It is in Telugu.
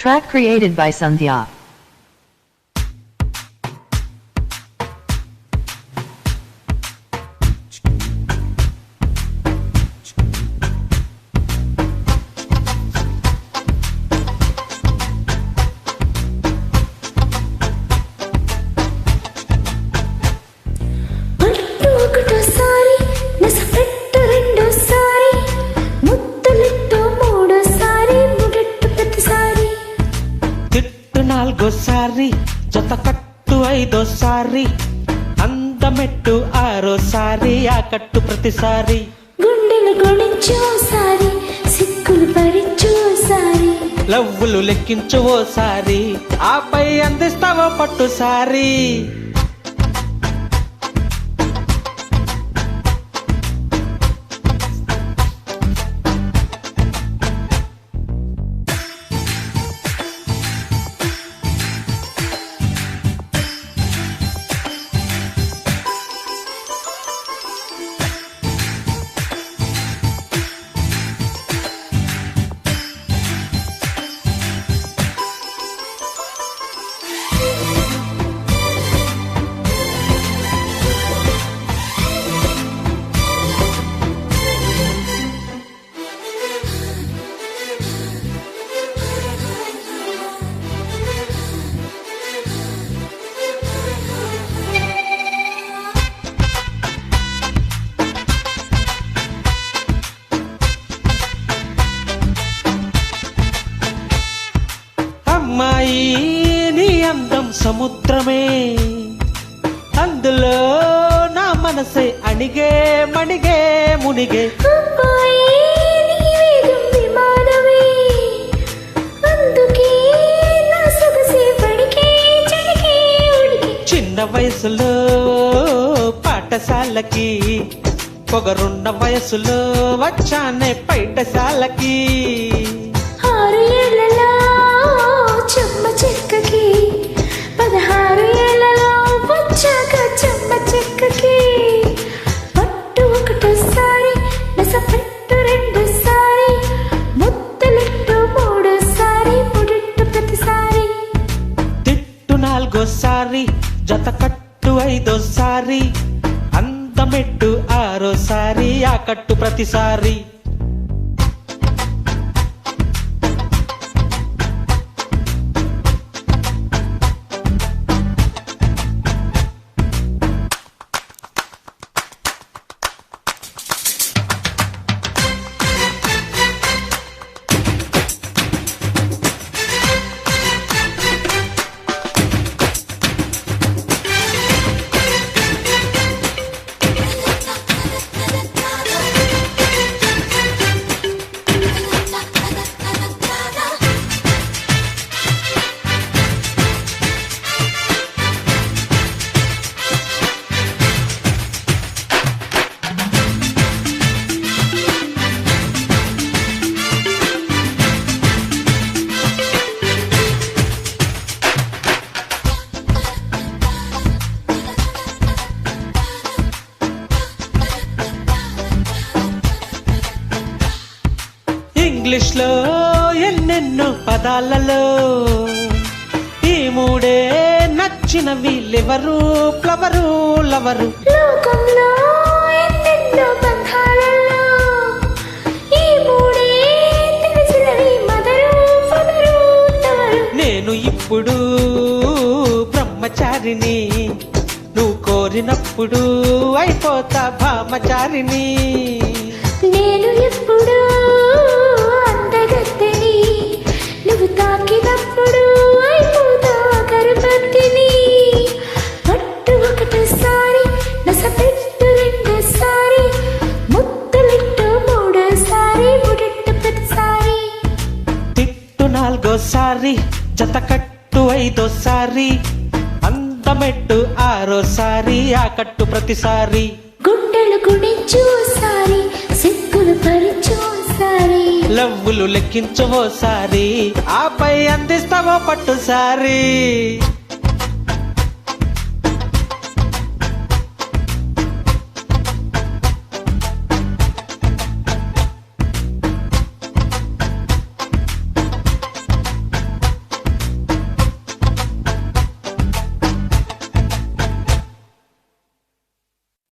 Track created by Sandhya. నాలుగోసారి జత కట్టు ఐదోసారి అందమెట్టు ఆరోసారి ఆ కట్టు ప్రతిసారి. గుండెలు గుణించోసారి సిక్కులు పరిచోసారి లవ్వులు లెక్కించు ఓసారి ఆపై అందిస్తావో పట్టుసారి. అమ్మాయి నీ అందం సముద్రమే. అందులో నా మనసే అణిగే మణిగే మునిగే. చిన్న వయసులో పాఠశాలకి పొగరున్న వయసులో వచ్చానే పైటశాలకి ఒకసారి జత కట్టు ఐదోసారి అందమెట్టు ఆరోసారి ఆ కట్టు ప్రతిసారి. ఇంగ్లీష్లో ఎన్నెన్నో పదాలలో ఈ మూడే నచ్చినవి లివరు ఫ్లవరు లవరు. లోకంలో ఎన్నెన్నో బంధాలలో ఈ మూడే తెలిసినవి మదరు ఫదరు తవరు నేను ఇప్పుడు బ్రహ్మచారిని నువ్వు కోరినప్పుడు అయిపోతా భామచారిని. నాలుగోసారి జత కట్టు ఐదోసారి అందమెట్టు ఆరోసారి ఆ కట్టు ప్రతిసారి. గుండెలు గుణించోసారి సిక్కులు పరిచోసారి లవ్వులు లెక్కించవోసారి ఆపై అందిస్తావో పట్టుసారి.